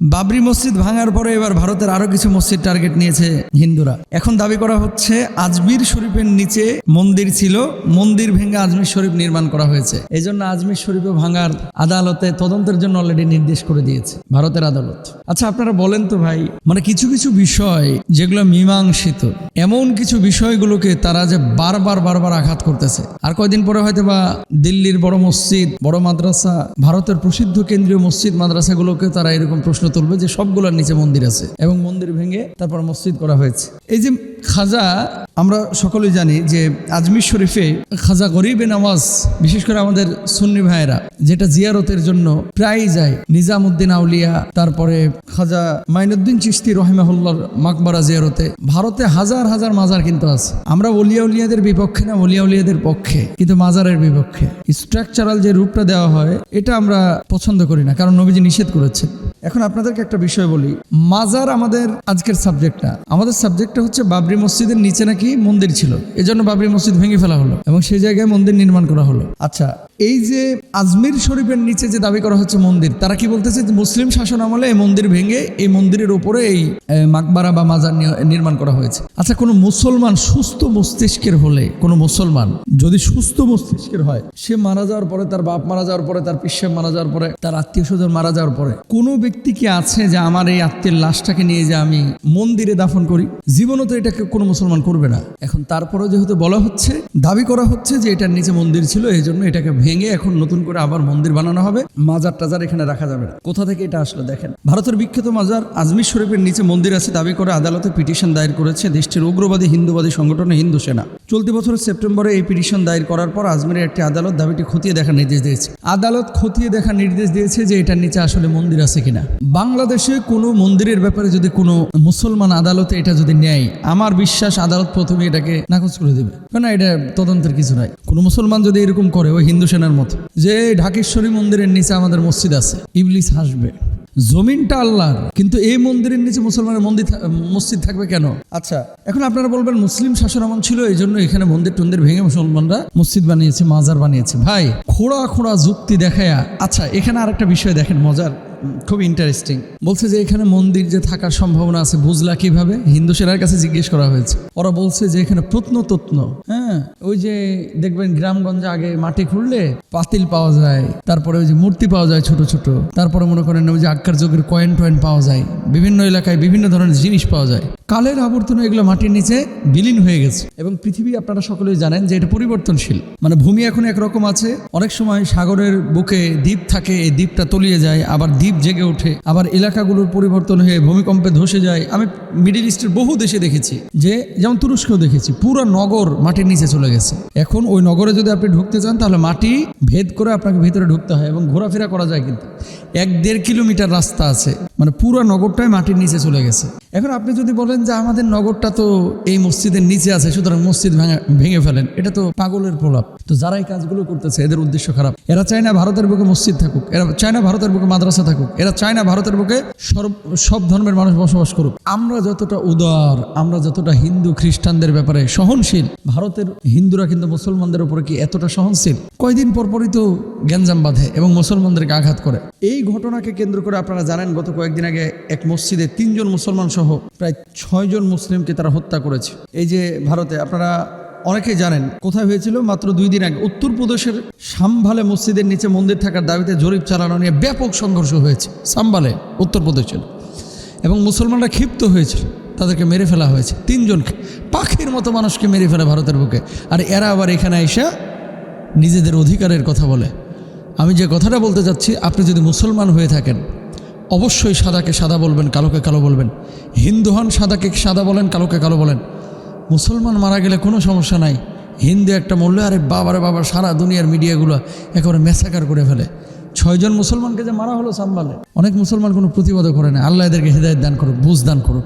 বাবরি মসজিদ ভাঙার পরে এবার ভারতের আরও কিছু মসজিদ টার্গেট নিয়েছে হিন্দুরা। এখন দাবি করা হচ্ছে, আজমির শরীফের নিচে মন্দির ছিল, মন্দির ভেঙে আজমির শরীফ নির্মাণ করা হয়েছে। এই জন্য আজমির শরীফে ভাঙার আদালতে তদন্তের জন্য অলরেডি নির্দেশ করে দিয়েছে ভারতের আদালত। আচ্ছা আপনারা বলেন তো ভাই মানে কিছু কিছু বিষয় যেগুলো মীমাংসিত, এমন কিছু বিষয়গুলোকে তারা যে বারবার বারবার আঘাত করতেছে। আর কয়দিন পরে হয়তো বা দিল্লির বড় মসজিদ, বড় মাদ্রাসা, ভারতের প্রসিদ্ধ কেন্দ্রীয় মসজিদ মাদ্রাসাগুলোকে তারা এরকম প্রশ্ন তুলবে যে সবগুলোর নিচে মন্দির আছে এবং মন্দির ভেঙে তারপর মসজিদ করা হয়েছে। এই যে খাজা, আমরা সকলেই জানি যে আজমির শরীফে খাজা গরিবে নামাজ, বিশেষ করে আমাদের সুন্নি ভাইয়েরা, যেটা জিয়ারতের জন্য প্রায় যায়। নিজামুদ্দিন আউলিয়া, তারপরে খাজা মাইনুদ্দিন চিস্তি রহিমাহুল্লার মাকবারা জিয়ারতে। ভারতে হাজার হাজার মাজার কিন্তু আছে। আমরা ওলিয়া উলিয়াদের বিপক্ষে না, ওলিয়া উলিয়াদের পক্ষে, কিন্তু মাজারের বিপক্ষে। স্ট্রাকচারাল যে রূপটা দেওয়া হয়, এটা আমরা পছন্দ করি না, কারণ নবীজি নিষেধ করেছে এখন আপনাদেরকে একটা বিষয় বলি। মাজার আমাদের আজকের সাবজেক্টটা আমাদের সাবজেক্টটা হচ্ছে বাবরি মসজিদের নিচে নাকি মন্দির ছিল। এজন্য বাবরি মসজিদ ভেঙে ফেলা হলো এবং সেই জায়গায় মন্দির নির্মাণ করা হলো। আচ্ছা এই যে আজমির শরীফের নিচে যে দাবি করা হচ্ছে মন্দির, তারা কি বলতেছে মুসলিম শাসন আমলে এই মন্দির ভেঙে এই মন্দিরের উপরে এই মাকবারা বা মাজার নির্মাণ করা হয়েছে। আচ্ছা কোনো মুসলমান সুস্থ মস্তিষ্কের হলে, কোনো মুসলমান যদি সুস্থ মস্তিষ্কের হয়, সে মারা যাওয়ার পরে, তার বাপ মারা যাওয়ার পরে, তার পিসেব মারা যাওয়ার পরে, তার আত্মীয় স্বজন মারা যাওয়ার পরে, কোনো ব্যক্তি কি আছে যে আমার এই আত্মীয়ের লাশটাকে নিয়ে যে আমি মন্দিরে দাফন করি? জীবনও তো এটাকে কোনো মুসলমান করবে না। এখন তারপরেও যেহেতু বলা হচ্ছে, দাবি করা হচ্ছে যে এটার নিচে মন্দির ছিল, এই জন্য এটাকে ভেঙে এখন নতুন করে আবার মন্দির বানানো হবে। মাজার টাজার এখানে রাখা যাবে না। কোথা থেকে এটা আসলো দেখেন। ভারতের বিখ্যাত মাজার আজমির শরীফের নিচে মন্দির আছে, দাবি করে আদালতে পিটিশন দায়ের করেছে দেশটির উগ্রবাদী হিন্দুবাদী সংগঠন হিন্দু সেনা। চলতি বছরের সেপ্টেম্বরে এই পিটিশন দায়ের করার পর আজমিরের একটি আদালত দাবিটি খতিয়ে দেখার নির্দেশ দিয়েছে। আদালত খতিয়ে দেখার নির্দেশ দিয়েছে যে এটার নিচে আসলে মন্দির আছে কিনা। বাংলাদেশে কোনো মন্দিরের ব্যাপারে যদি কোনো মুসলমান আদালতে এটা যদি নেয়, আমার বিশ্বাস আদালত প্রথমে এটাকে নাকচ করে দেবে। না এটা তদন্তের কিছু নাই। কোনো মুসলমান যদি এরকম করে ওই হিন্দু সেনার মতো, যে ঢাকেশ্বরী মন্দিরের নিচে আমাদের মসজিদ আছে, ইবলিস হাসবে। জমিনটা আল্লাহর, কিন্তু এই মন্দিরের নিচে মুসলমানের মন্দির মসজিদ থাকবে কেন? আচ্ছা এখন আপনারা বলবেন মুসলিম শাসন আমল ছিল এই জন্য এখানে মন্দির টন্দির ভেঙে মুসলমানরা মসজিদ বানিয়েছে, মাজার বানিয়েছে। ভাই, খোড়া খোড়া যুক্তি দেখায়া আচ্ছা এখানে আরেকটা বিষয় দেখেন, মজার। খুব ইন্টারেস্টিং বলছে যে এখানে মন্দির যে থাকার সম্ভাবনা আছে, বুঝলা কীভাবে? হিন্দু সেরার কাছে জিজ্ঞেস করা হয়েছে। ওরা বলছে যে এখানে প্রত্নতত্ন হ্যাঁ? ওই যে দেখবেন গ্রামগঞ্জে আগে মাটি খুঁড়লে পাতিল পাওয়া যায়, তারপরে ওই যে মূর্তি পাওয়া যায় ছোট ছোট, তারপরে মনে করেন ওই যে আক্কার যুগের কয়েন টয়েন পাওয়া যায়। বিভিন্ন এলাকায় বিভিন্ন ধরনের জিনিস পাওয়া যায়। কালের আবর্তনে এগুলো মাটির নিচে বিলীন হয়ে গেছে। এবং পৃথিবী আপনারা সকলেই জানেন যে এটা পরিবর্তনশীল। মানে ভূমি এখন একরকম আছে। অনেক সময় সাগরের বুকে দ্বীপ থাকে, এই দ্বীপটা তলিয়ে যায়, আবার দ্বীপ জেগে ওঠে, আবার এলাকাগুলোর পরিবর্তন হয়ে ভূমিকম্পে ধসে যায়। আমি মিডিল ইস্টের বহু দেশে দেখেছি যে, যেমন তুরস্কেও দেখেছি, পুরো নগর মাটির নিচে চলে গেছে। এখন ওই নগরে যদি আপনি ঢুকতে চান, তাহলে মাটি ভেদ করে আপনাকে ভিতরে ঢুকতে হয় এবং ঘোরাফেরা করা যায় কিন্তু। এক দেড় কিলোমিটার রাস্তা আছে। মানে পুরো নগরটাই মাটির নিচে চলে গেছে। এখন আপনি যদি বলেন যে আমাদের নগরটা তো এই মসজিদের নিচে আছে, সুতরাং মসজিদ ভাঙা ফেলেন, এটা তো পাগলের প্রলাপ। তো যারা এই কাজগুলো করতেছে, এদের উদ্দেশ্য খারাপ। এরা চায় না ভারতের বুকে মসজিদ থাকুক, এরা চায় না ভারতের বুকে মাদ্রাসা থাকুক, এরা চায় না ভারতের বুকে সব ধর্মের মানুষ বসবাস করুক। আমরা যতটা উদার, আমরা যতটা হিন্দু খ্রিস্টানদের ব্যাপারে সহনশীল, ভারতের হিন্দুরা কিন্তু মুসলমানদের উপরে কি এতটা সহনশীল? কয়দিন পর পরই তো গ্যাঞ্জাম বাঁধে এবং মুসলমানদেরকে আঘাত করে। এই ঘটনাকে কেন্দ্র করে আপনারা জানেন, গত কয়েকদিন আগে এক মসজিদে তিনজন মুসলমান সহ প্রায় ছয়জন মুসলিমকে তারা হত্যা করেছে। এই যে ভারতে আপনারা অনেকেই জানেন কোথায় হয়েছিল, মাত্র দুই দিন আগে উত্তরপ্রদেশের সাম্ভালে মসজিদের নিচে মন্দির থাকার দাবিতে জরিপ চালানো নিয়ে ব্যাপক সংঘর্ষ হয়েছে সাম্বালে উত্তরপ্রদেশের এবং মুসলমানরা ক্ষিপ্ত হয়েছিল, তাদেরকে মেরে ফেলা হয়েছে, তিনজনকে, পাখির মতো মানুষকে মেরে ফেলে ভারতের বুকে। আর এরা আবার এখানে এসে নিজেদের অধিকারের কথা বলে। আমি যে কথাটা বলতে চাচ্ছি আপনি যদি মুসলমান হয়ে থাকেন অবশ্যই সাদাকে সাদা বলবেন, কালোকে কালো বলবেন। হিন্দু হন সাদাকে সাদা বলেন, কালোকে কালো বলেন। মুসলমান মারা গেলে কোনো সমস্যা নাই। হিন্দু একটা মূল্য, আরে বাবারে বাবা, সারা দুনিয়ার মিডিয়াগুলো একেবারে মেসাকার করে ফেলে। ছয়জন মুসলমানকে যে মারা হলো সাম্বালে। অনেক মুসলমান কোনো প্রতিবাদও করে না। আল্লাহ এদেরকে হৃদায়ত দান করুক, বুঝ দান করুক।